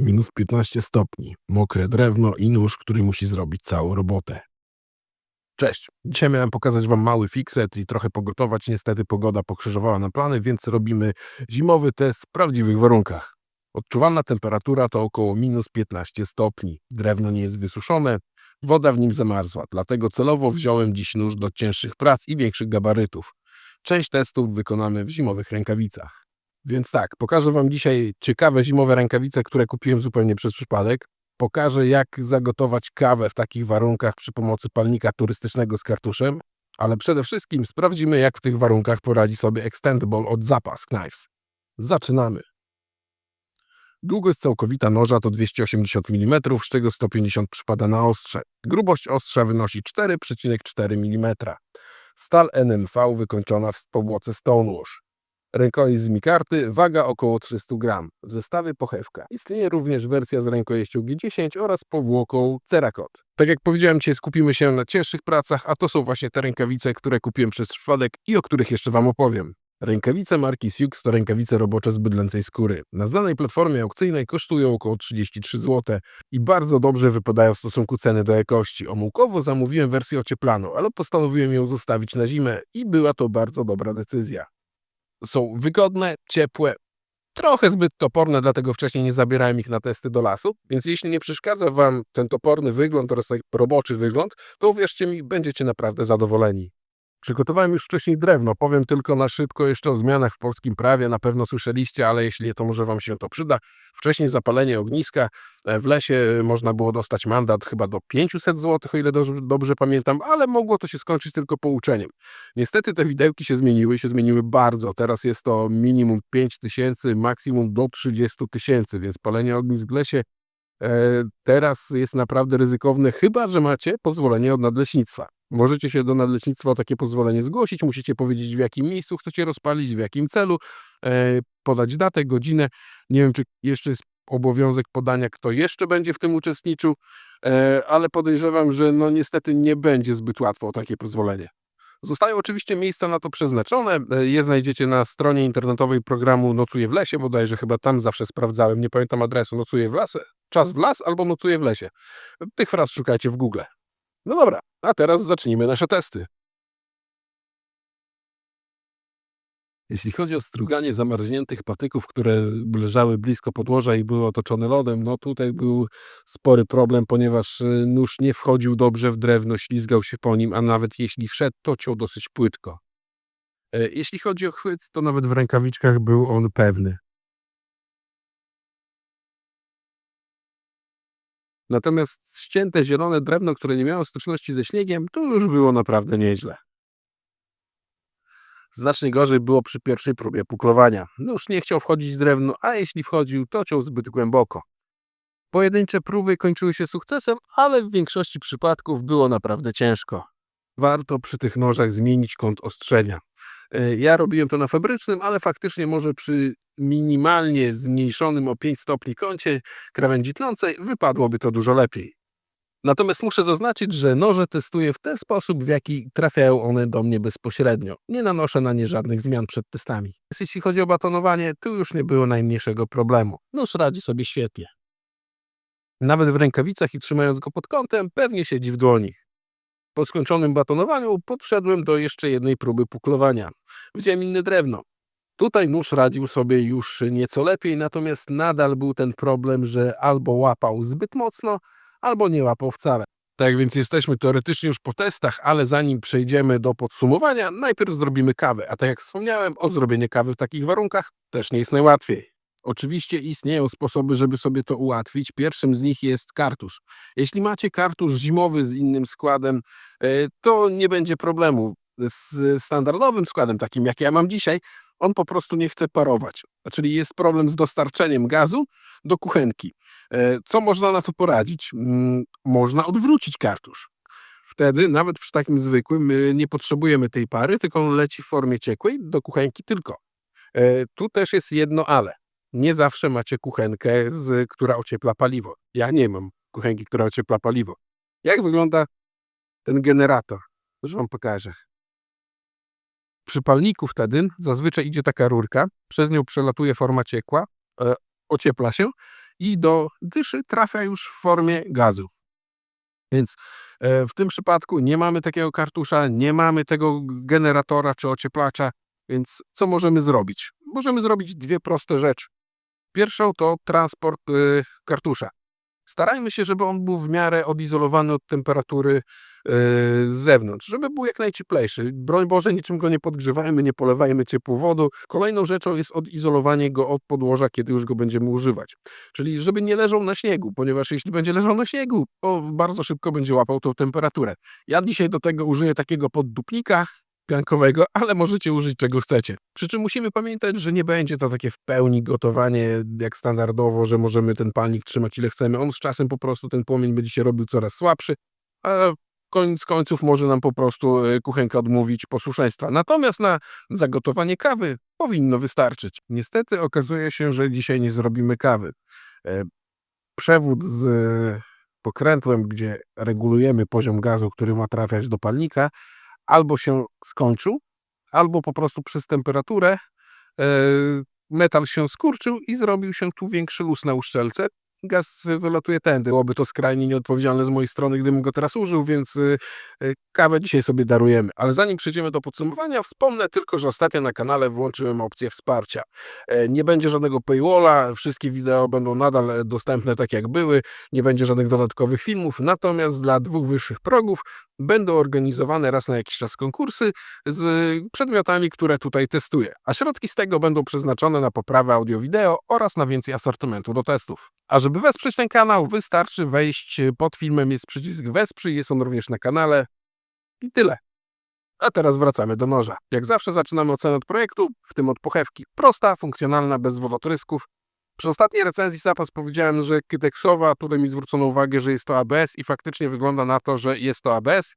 Minus 15 stopni, mokre drewno i nóż, który musi zrobić całą robotę. Cześć. Dzisiaj miałem pokazać Wam mały fixet i trochę pogotować. Niestety pogoda pokrzyżowała nam plany, więc robimy zimowy test w prawdziwych warunkach. Odczuwalna temperatura to około minus 15 stopni. Drewno nie jest wysuszone, woda w nim zamarzła, dlatego celowo wziąłem dziś nóż do cięższych prac i większych gabarytów. Część testów wykonamy w zimowych rękawicach. Więc tak, pokażę Wam dzisiaj ciekawe zimowe rękawice, które kupiłem zupełnie przez przypadek. Pokażę, jak zagotować kawę w takich warunkach przy pomocy palnika turystycznego z kartuszem, ale przede wszystkim sprawdzimy, jak w tych warunkach poradzi sobie Extendable od Zapas Knives. Zaczynamy. Długość całkowita noża to 280 mm, z czego 150 przypada na ostrze. Grubość ostrza wynosi 4,4 mm. Stal NMV wykończona w powłoce Stonewash. Rękojeść z mikarty, waga około 300 gram. W zestawie pochewka. Istnieje również wersja z rękojeścią G10 oraz powłoką Cerakot. Tak jak powiedziałem, dzisiaj skupimy się na cięższych pracach, a to są właśnie te rękawice, które kupiłem przez przypadek i o których jeszcze Wam opowiem. Rękawice marki Siux to rękawice robocze z bydlęcej skóry. Na znanej platformie aukcyjnej kosztują około 33 zł i bardzo dobrze wypadają w stosunku ceny do jakości. Omółkowo zamówiłem wersję ocieplaną, ale postanowiłem ją zostawić na zimę i była to bardzo dobra decyzja są wygodne, ciepłe, trochę zbyt toporne, dlatego wcześniej nie zabierałem ich na testy do lasu. Więc jeśli nie przeszkadza Wam ten toporny wygląd oraz taki roboczy wygląd, to uwierzcie mi, będziecie naprawdę zadowoleni. Przygotowałem już wcześniej drewno, powiem tylko na szybko jeszcze o zmianach w polskim prawie, na pewno słyszeliście, ale jeśli nie, to może Wam się to przyda. Wcześniej zapalenie ogniska, e, w lesie można było dostać mandat chyba do 500 zł, o ile dobrze, dobrze pamiętam, ale mogło to się skończyć tylko pouczeniem. Niestety te widełki się zmieniły, się zmieniły bardzo. Teraz jest to minimum 5 tysięcy, maksimum do 30 tysięcy, więc palenie ognisk w lesie e, teraz jest naprawdę ryzykowne, chyba że macie pozwolenie od nadleśnictwa. Możecie się do nadleśnictwa takie pozwolenie zgłosić, musicie powiedzieć w jakim miejscu chcecie rozpalić, w jakim celu, e, podać datę, godzinę. Nie wiem, czy jeszcze jest obowiązek podania, kto jeszcze będzie w tym uczestniczył, e, ale podejrzewam, że no niestety nie będzie zbyt łatwo o takie pozwolenie. Zostają oczywiście miejsca na to przeznaczone. E, je znajdziecie na stronie internetowej programu Nocuję w lesie, bodajże chyba tam zawsze sprawdzałem, nie pamiętam adresu, Nocuję w lasę, czas w las albo Nocuję w lesie. Tych fraz szukajcie w Google. No dobra, a teraz zacznijmy nasze testy. Jeśli chodzi o struganie zamarzniętych patyków, które leżały blisko podłoża i były otoczone lodem, no tutaj był spory problem, ponieważ y, nóż nie wchodził dobrze w drewno, ślizgał się po nim, a nawet jeśli wszedł, to ciął dosyć płytko. E, jeśli chodzi o chwyt, to nawet w rękawiczkach był on pewny. Natomiast ścięte zielone drewno, które nie miało styczności ze śniegiem, to już było naprawdę nieźle. Znacznie gorzej było przy pierwszej próbie puklowania. Nóż nie chciał wchodzić w drewno, a jeśli wchodził, to ciął zbyt głęboko. Pojedyncze próby kończyły się sukcesem, ale w większości przypadków było naprawdę ciężko. Warto przy tych nożach zmienić kąt ostrzenia. E, ja robiłem to na fabrycznym, ale faktycznie może przy minimalnie zmniejszonym o 5 stopni kącie krawędzi tlącej wypadłoby to dużo lepiej. Natomiast muszę zaznaczyć, że noże testuję w ten sposób, w jaki trafiają one do mnie bezpośrednio. Nie nanoszę na nie żadnych zmian przed testami. Jeśli chodzi o batonowanie, tu już nie było najmniejszego problemu. Nóż radzi sobie świetnie. Nawet w rękawicach i trzymając go pod kątem, pewnie siedzi w dłoni. Po skończonym batonowaniu podszedłem do jeszcze jednej próby puklowania. Wziąłem inne drewno. Tutaj nóż radził sobie już nieco lepiej, natomiast nadal był ten problem, że albo łapał zbyt mocno, albo nie łapał wcale. Tak więc jesteśmy teoretycznie już po testach, ale zanim przejdziemy do podsumowania, najpierw zrobimy kawę. A tak jak wspomniałem, o zrobienie kawy w takich warunkach też nie jest najłatwiej. Oczywiście istnieją sposoby, żeby sobie to ułatwić. Pierwszym z nich jest kartusz. Jeśli macie kartusz zimowy z innym składem, e, to nie będzie problemu. Z standardowym składem, takim jak ja mam dzisiaj, on po prostu nie chce parować. Czyli jest problem z dostarczeniem gazu do kuchenki. E, co można na to poradzić? Mm, można odwrócić kartusz. Wtedy nawet przy takim zwykłym nie potrzebujemy tej pary, tylko on leci w formie ciekłej do kuchenki tylko. E, tu też jest jedno ale nie zawsze macie kuchenkę, z, która ociepla paliwo. Ja nie mam kuchenki, która ociepla paliwo. Jak wygląda ten generator? Już wam pokażę. Przy palniku wtedy zazwyczaj idzie taka rurka, przez nią przelatuje forma ciekła, e, ociepla się i do dyszy trafia już w formie gazu. Więc e, w tym przypadku nie mamy takiego kartusza, nie mamy tego generatora czy ocieplacza, więc co możemy zrobić? Możemy zrobić dwie proste rzeczy. Pierwszą to transport y, kartusza. Starajmy się, żeby on był w miarę odizolowany od temperatury y, z zewnątrz, żeby był jak najcieplejszy. Broń Boże, niczym go nie podgrzewajmy, nie polewajmy ciepłą wodą. Kolejną rzeczą jest odizolowanie go od podłoża, kiedy już go będziemy używać. Czyli żeby nie leżał na śniegu, ponieważ jeśli będzie leżał na śniegu, to bardzo szybko będzie łapał tą temperaturę. Ja dzisiaj do tego użyję takiego poddupnika, piankowego, ale możecie użyć czego chcecie. Przy czym musimy pamiętać, że nie będzie to takie w pełni gotowanie jak standardowo, że możemy ten palnik trzymać ile chcemy. On z czasem po prostu ten płomień będzie się robił coraz słabszy, a koniec końców może nam po prostu e, kuchenka odmówić posłuszeństwa. Natomiast na zagotowanie kawy powinno wystarczyć. Niestety okazuje się, że dzisiaj nie zrobimy kawy. E, przewód z pokrętłem, gdzie regulujemy poziom gazu, który ma trafiać do palnika, albo się skończył, albo po prostu przez temperaturę e, metal się skurczył i zrobił się tu większy luz na uszczelce gaz wylatuje tędy. Byłoby to skrajnie nieodpowiedzialne z mojej strony, gdybym go teraz użył, więc y, y, kawę dzisiaj sobie darujemy. Ale zanim przejdziemy do podsumowania, wspomnę tylko, że ostatnio na kanale włączyłem opcję wsparcia. E, nie będzie żadnego paywalla, wszystkie wideo będą nadal dostępne tak jak były, nie będzie żadnych dodatkowych filmów, natomiast dla dwóch wyższych progów będą organizowane raz na jakiś czas konkursy z przedmiotami, które tutaj testuję. A środki z tego będą przeznaczone na poprawę audio-wideo oraz na więcej asortymentu do testów. A żeby wesprzeć ten kanał, wystarczy wejść pod filmem, jest przycisk wesprzyj, jest on również na kanale i tyle. A teraz wracamy do noża. Jak zawsze zaczynamy ocenę od projektu, w tym od pochewki. Prosta, funkcjonalna, bez wodotrysków. Przy ostatniej recenzji zapas powiedziałem, że kyteksowa, tutaj mi zwrócono uwagę, że jest to ABS i faktycznie wygląda na to, że jest to ABS.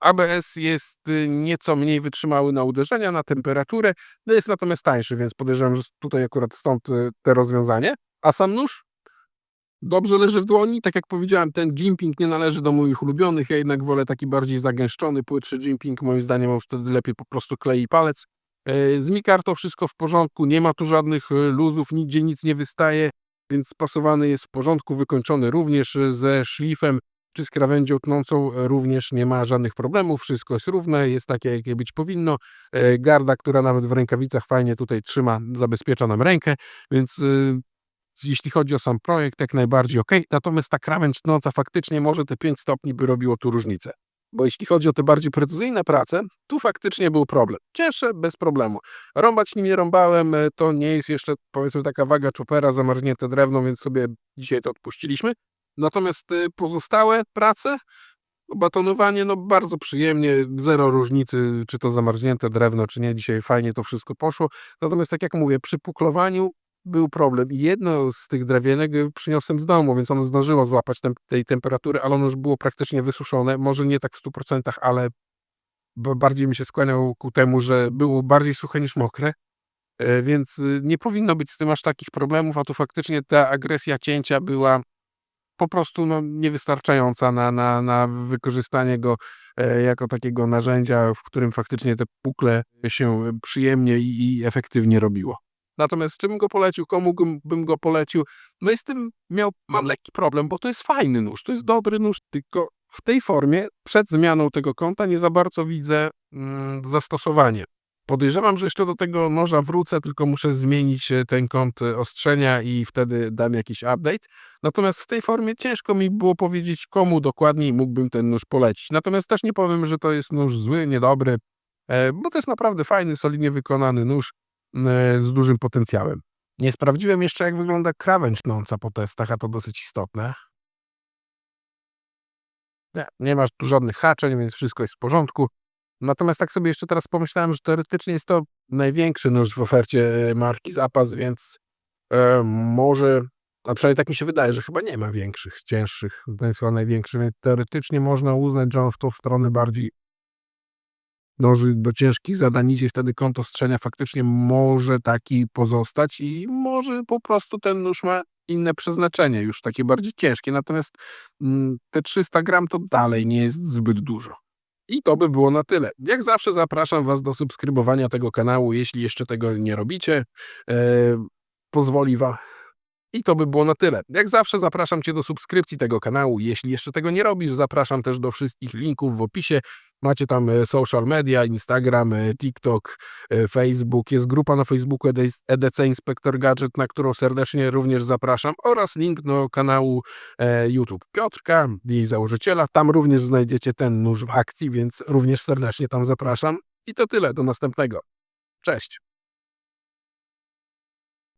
ABS jest y, nieco mniej wytrzymały na uderzenia, na temperaturę, no jest natomiast tańszy, więc podejrzewam, że tutaj akurat stąd y, te rozwiązanie. A sam nóż dobrze leży w dłoni. Tak jak powiedziałem, ten jimping nie należy do moich ulubionych. Ja jednak wolę taki bardziej zagęszczony, płytszy jimping. Moim zdaniem on wtedy lepiej po prostu klei palec. E, z Mikar to wszystko w porządku, nie ma tu żadnych e, luzów, nigdzie nic nie wystaje, więc spasowany jest w porządku, wykończony również e, ze szlifem czy z krawędzią tnącą również nie ma żadnych problemów, wszystko jest równe, jest takie jakie być powinno. Garda, która nawet w rękawicach fajnie tutaj trzyma, zabezpiecza nam rękę, więc jeśli chodzi o sam projekt, jak najbardziej ok. Natomiast ta krawędź tnąca faktycznie może te 5 stopni by robiło tu różnicę. Bo jeśli chodzi o te bardziej precyzyjne prace, tu faktycznie był problem. Cięższe, bez problemu. Rąbać nim nie rąbałem, e, to nie jest jeszcze powiedzmy taka waga chopera, zamarznięte drewno, więc sobie dzisiaj to odpuściliśmy. Natomiast e, pozostałe prace, batonowanie, no bardzo przyjemnie, zero różnicy, czy to zamarznięte drewno, czy nie. Dzisiaj fajnie to wszystko poszło. Natomiast tak jak mówię, przy puklowaniu był problem. Jedno z tych drewienek y, przyniosłem z domu, więc ono zdążyło złapać tem tej temperatury, ale ono już było praktycznie wysuszone. Może nie tak w 100%, ale bardziej mi się skłaniał ku temu, że było bardziej suche niż mokre. E, więc y, nie powinno być z tym aż takich problemów, a tu faktycznie ta agresja cięcia była po prostu no, niewystarczająca na, na, na wykorzystanie go e, jako takiego narzędzia, w którym faktycznie te pukle się przyjemnie i, i efektywnie robiło. Natomiast czym go polecił, komu bym go polecił? No i z tym miał, mam lekki problem, bo to jest fajny nóż, to jest dobry nóż, tylko w tej formie przed zmianą tego kąta nie za bardzo widzę mm, zastosowanie. Podejrzewam, że jeszcze do tego noża wrócę, tylko muszę zmienić e, ten kąt e, ostrzenia i wtedy dam jakiś update. Natomiast w tej formie ciężko mi było powiedzieć, komu dokładniej mógłbym ten nóż polecić. Natomiast też nie powiem, że to jest nóż zły, niedobry, e, bo to jest naprawdę fajny, solidnie wykonany nóż. E, z dużym potencjałem. Nie sprawdziłem jeszcze, jak wygląda krawędź tnąca po testach, a to dosyć istotne. Nie, nie masz tu żadnych haczeń, więc wszystko jest w porządku. Natomiast tak sobie jeszcze teraz pomyślałem, że teoretycznie jest to największy nóż w ofercie e, marki Zapas, więc e, może, a przynajmniej tak mi się wydaje, że chyba nie ma większych, cięższych. Ten jest chyba największy, więc teoretycznie można uznać, że on w tą stronę bardziej dąży do ciężkich zadań, idzie wtedy kąt ostrzenia faktycznie może taki pozostać i może po prostu ten nóż ma inne przeznaczenie, już takie bardziej ciężkie. Natomiast mm, te 300 gram to dalej nie jest zbyt dużo. I to by było na tyle. Jak zawsze zapraszam Was do subskrybowania tego kanału, jeśli jeszcze tego nie robicie. E, pozwoli Wam I to by było na tyle. Jak zawsze zapraszam Cię do subskrypcji tego kanału. Jeśli jeszcze tego nie robisz, zapraszam też do wszystkich linków w opisie. Macie tam e, social media, Instagram, e, TikTok, e, Facebook. Jest grupa na Facebooku ED- EDC Inspector Gadget, na którą serdecznie również zapraszam oraz link do kanału YouTube Piotrka, jej założyciela. Tam również znajdziecie ten nóż w akcji, więc również serdecznie tam zapraszam. I to tyle. Do następnego. Cześć.